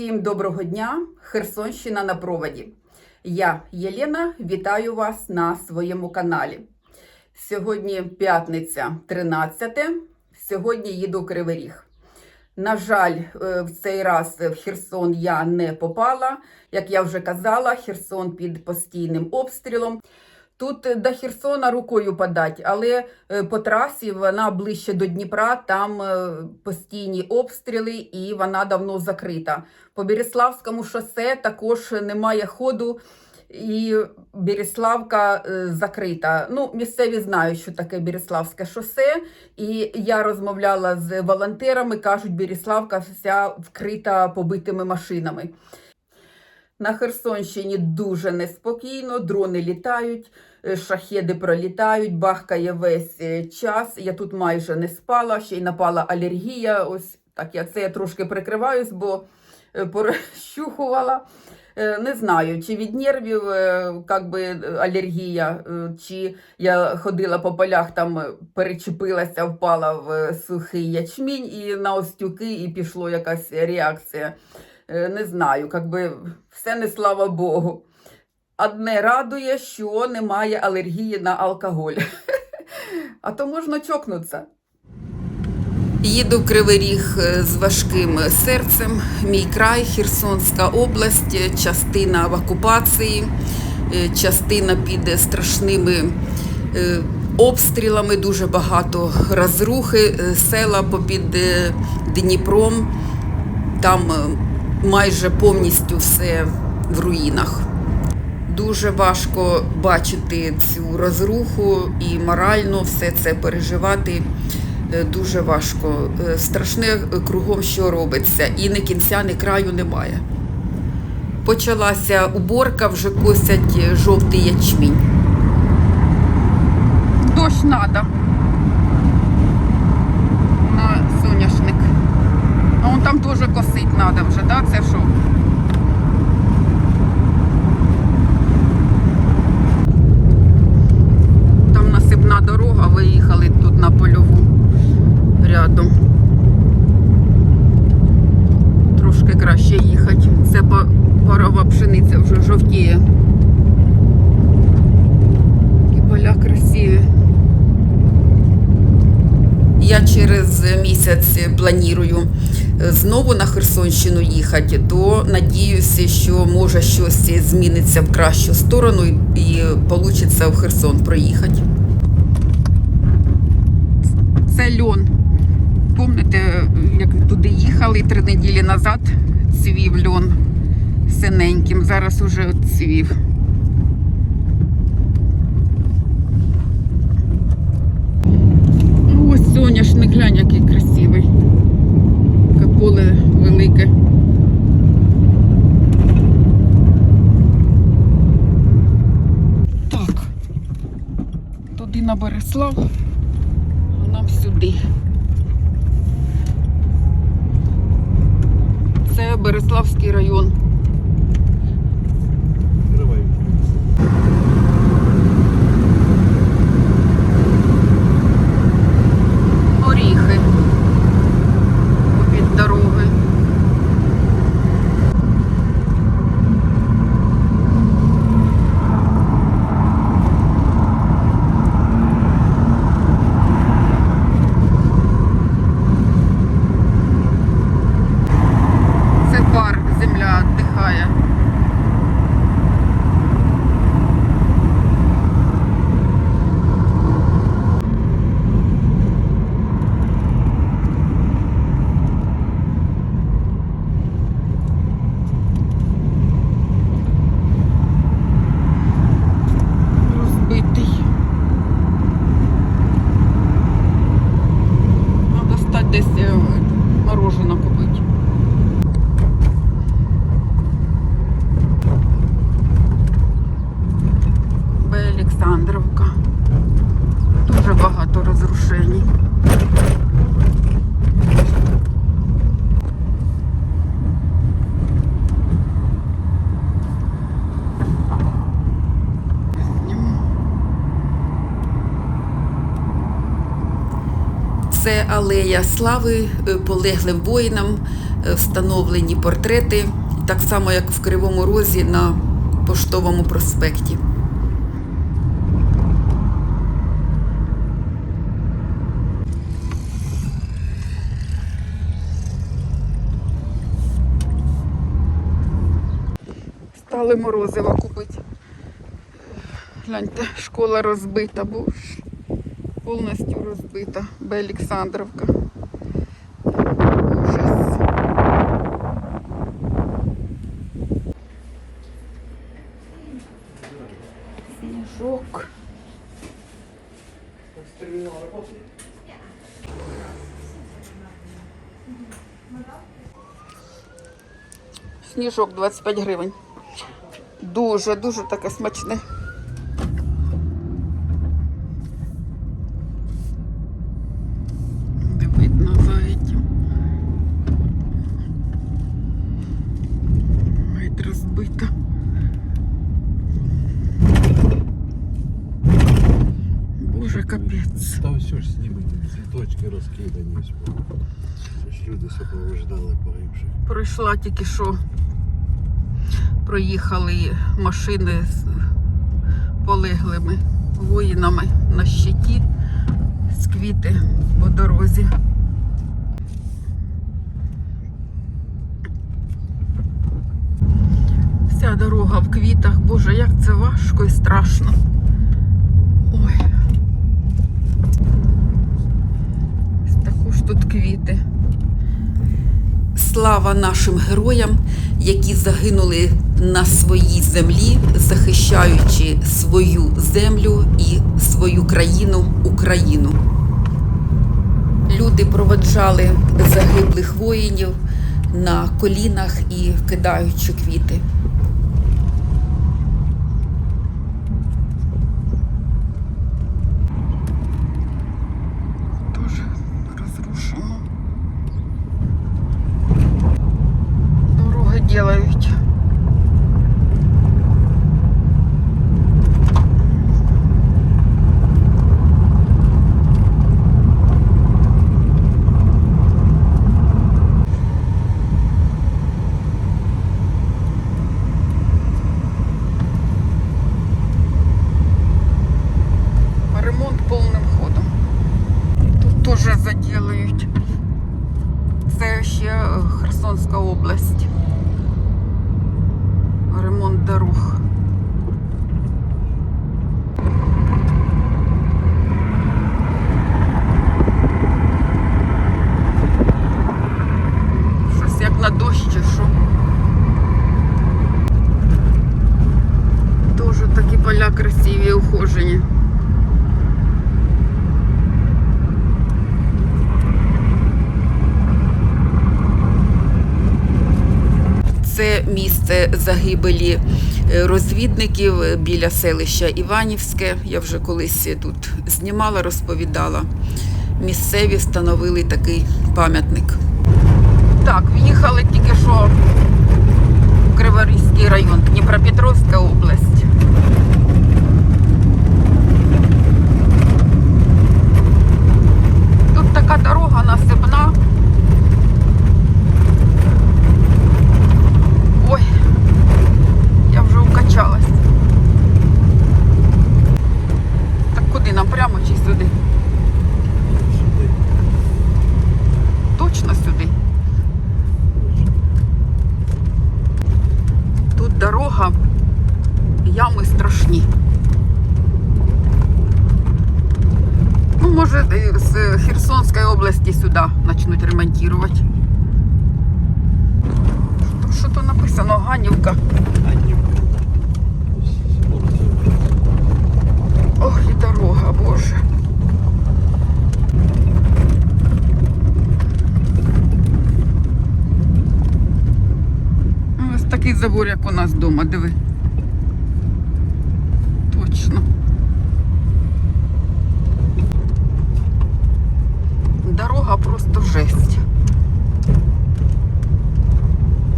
Всім доброго дня! Херсонщина на проводі. Я Єлена, вітаю вас на своєму каналі. Сьогодні п'ятниця 13. Сьогодні їду Кривий Ріг. На жаль, е, в цей раз в Херсон я не попала. Як я вже казала, Херсон під постійним обстрілом. Тут е, до Херсона рукою подать, але е, по трасі вона ближче до Дніпра, там е, постійні обстріли і вона давно закрита. По Береславському шосе також немає ходу. І Береславка закрита. Ну, місцеві знають, що таке Береславське шосе. І я розмовляла з волонтерами, кажуть, Береславка вся вкрита побитими машинами. На Херсонщині дуже неспокійно, дрони літають, шахеди пролітають, бахкає весь е, час. Я тут майже не спала, ще й напала алергія. Ось так я це я трошки прикриваюсь, бо е, порощухувала. Е, Не знаю, чи від нервів е, как би, е, алергія, е, чи я ходила по полях, там е, перечепилася, впала в е, сухий ячмінь і на остюки, і пішло якась реакція. Е, Не знаю, как би все не слава Богу. Одне радує, що немає алергії на алкоголь. А то можна чокнутися. Їду в Кривий Ріг е, з важким серцем. Мій край, Херсонська область, частина в окупації, е, частина під страшними е, обстрілами, дуже багато розрухи, села попід Дніпром. Там майже повністю все в руїнах. Дуже важко бачити цю розруху і морально все це переживати. Е, Дуже важко. Е, Страшне кругом, що робиться, і ні кінця, ні краю немає. Почалася уборка, вже косять жовтий ячмінь. Дощ треба. На соняшник. А вон там теж косить треба вже, так? Це що? Там насипна дорога, виїхали тут на польову рядом. Трошки краще їхати. Це па- парова пшениця вже жовтіє. І поля красиві. Я через місяць планую е, знову на їхати, то надіюся, що може щось зміниться в кращу сторону і вийде в Херсон проїхати. Це льон. Пам'ятаєте, як туди їхали три неділі назад, цвів льон синеньким, зараз уже цвів. Ну, Ось соняшник, глянь, який красивий. Таке поле велике. Так. Туди на Береслав, а нам сюди. Це Береславський район. Алея слави е, полеглим воїнам е, встановлені портрети, так само як в Кривому Розі на поштовому проспекті. Стали морозива купити. Гляньте, школа розбита, бо повністю розбита. Б. Олександровка. Ужас. Сніжок. Сніжок 25 гривень. Дуже, дуже таке смачне. Не видно за этим. Геть розбита. Боже, капець. Та все ж знімені, цвіточки розкидані. Це люди супроводжали погибших. Пройшла тільки що. Проїхали машини з полеглими воїнами на щиті з квіти по дорозі. Вся дорога в квітах. Боже, як це важко і страшно. Ой. Ось Також тут квіти. Слава нашим героям, які загинули на своїй землі, захищаючи свою землю і свою країну Україну. Люди проводжали загиблих воїнів на колінах і кидаючи квіти. повним ходом. Тут теж заділають. Це ще Херсонська область. Ремонт дорог. Щось як на дощ чи що. Тоже такі поля красиві і ухожені. Це місце загибелі е, розвідників біля селища Іванівське. Я вже колись тут знімала, розповідала. Місцеві встановили такий пам'ятник. Так, в'їхали тільки що в Криворізький район, Дніпропетровська область. Тут така дорога насипна. Ой, я вже укачалась. Так куди нам прямо чи сюди? Сюди. Точно сюди. Тут дорога, ями страшні. Ну, може, е, з Херсонської області сюди почнуть ремонтувати. Що, то написано? Ганівка. Аннівка. Ох, і дорога, боже. Ну, Ось такий забор, як у нас вдома, диви. Точно. Дорога просто жесть.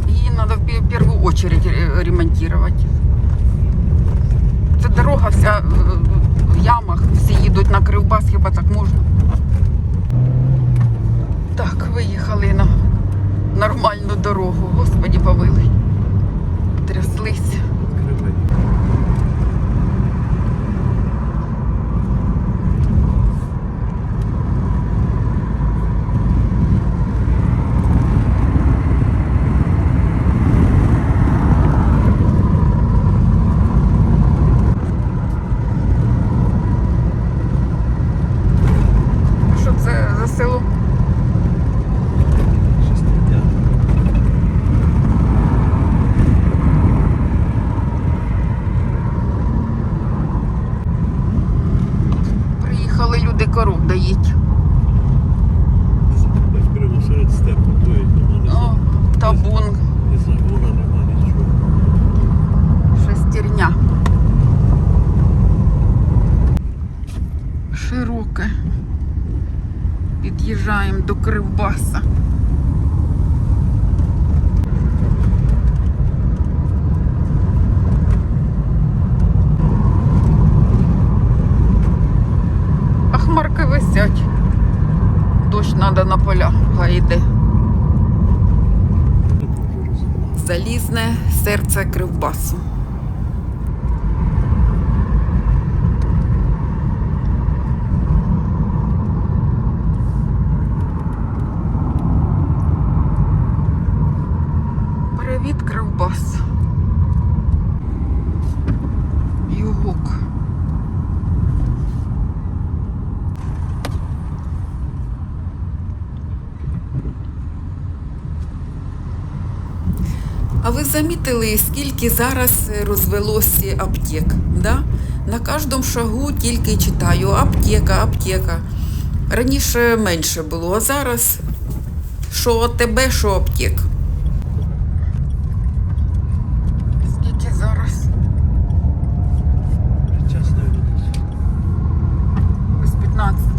Її треба в першу ре- ремонтувати. Це дорога вся е, в ямах, всі їдуть на Кривбас, хіба так можна. Так, виїхали на, Під'їжджаємо до Кривбаса. А хмарки висять. Дощ треба на поля, розуміти. Залізне серце Кривбасу. Привіт, Кривбас. Югок. А ви замітили, скільки зараз розвелося аптек? Да? На кожному шагу тільки читаю аптека, аптека. Раніше менше було, а зараз що тебе, що аптек. Скільки зараз? Час не видно. Без 15.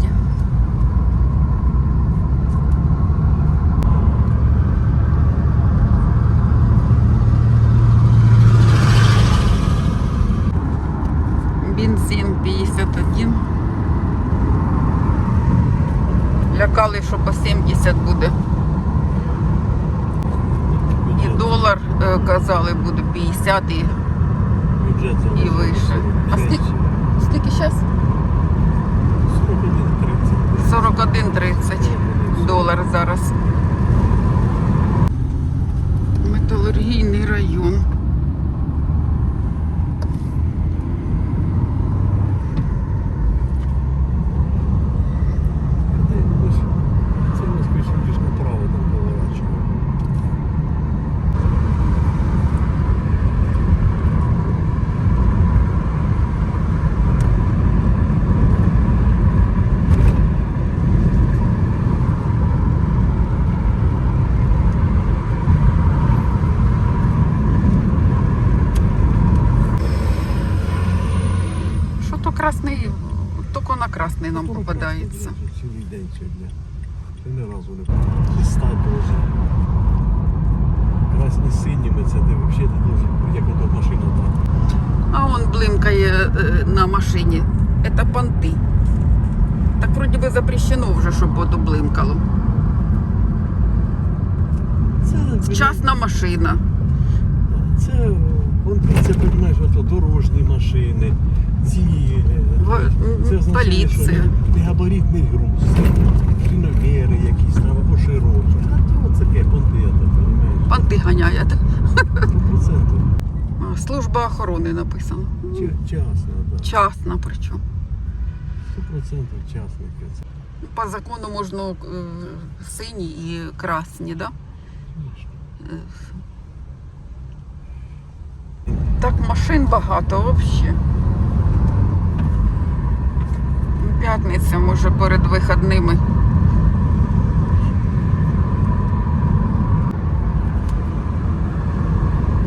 Бензин 51. Лякали, що по 70 буде. І долар е, казали буде 50 і І вище. А скільки? скільки зараз? 41.30. 41,30 долар зараз. Металургійний район. Це у нас більше більш направо там поворачує. Що то красний, тільки на красний нам попадається. Цілий день сьогодні. Ще ні разу не стать. Красні синіми, це ти взагалі не дуже, як ото машина там. А он блимкає е, на машині. Це понти. Так вроді би запрещено вже, щоб ото блимкало. Це, Частна машина. Це, вон, це розумієш, ото дорожні машини, ці, це означає, що не, не габаритний груз, шиномери якісь там або широкі. А то це таке понти, це, розумієш? Понти ганяє. так? 100%. Служба охорони написано. Чи- Частна, так. Частна причому. 100% частники. Це, По закону можна е, сині і красні, да? Е, Так машин багато взагалі. П'ятниця, може, перед вихідними.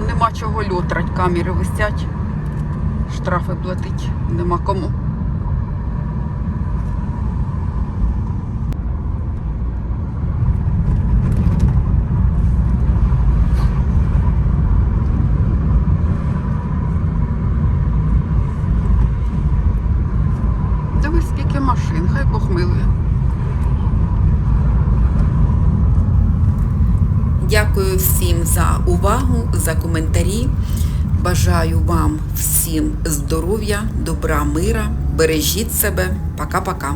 Нема чого льотрать, камери висять. Штрафи платить. Нема кому. Дивись, скільки машин, хай Бог милує. за увагу, за коментарі. Бажаю вам всім здоров'я, добра, мира. Бережіть себе. Пока-пока.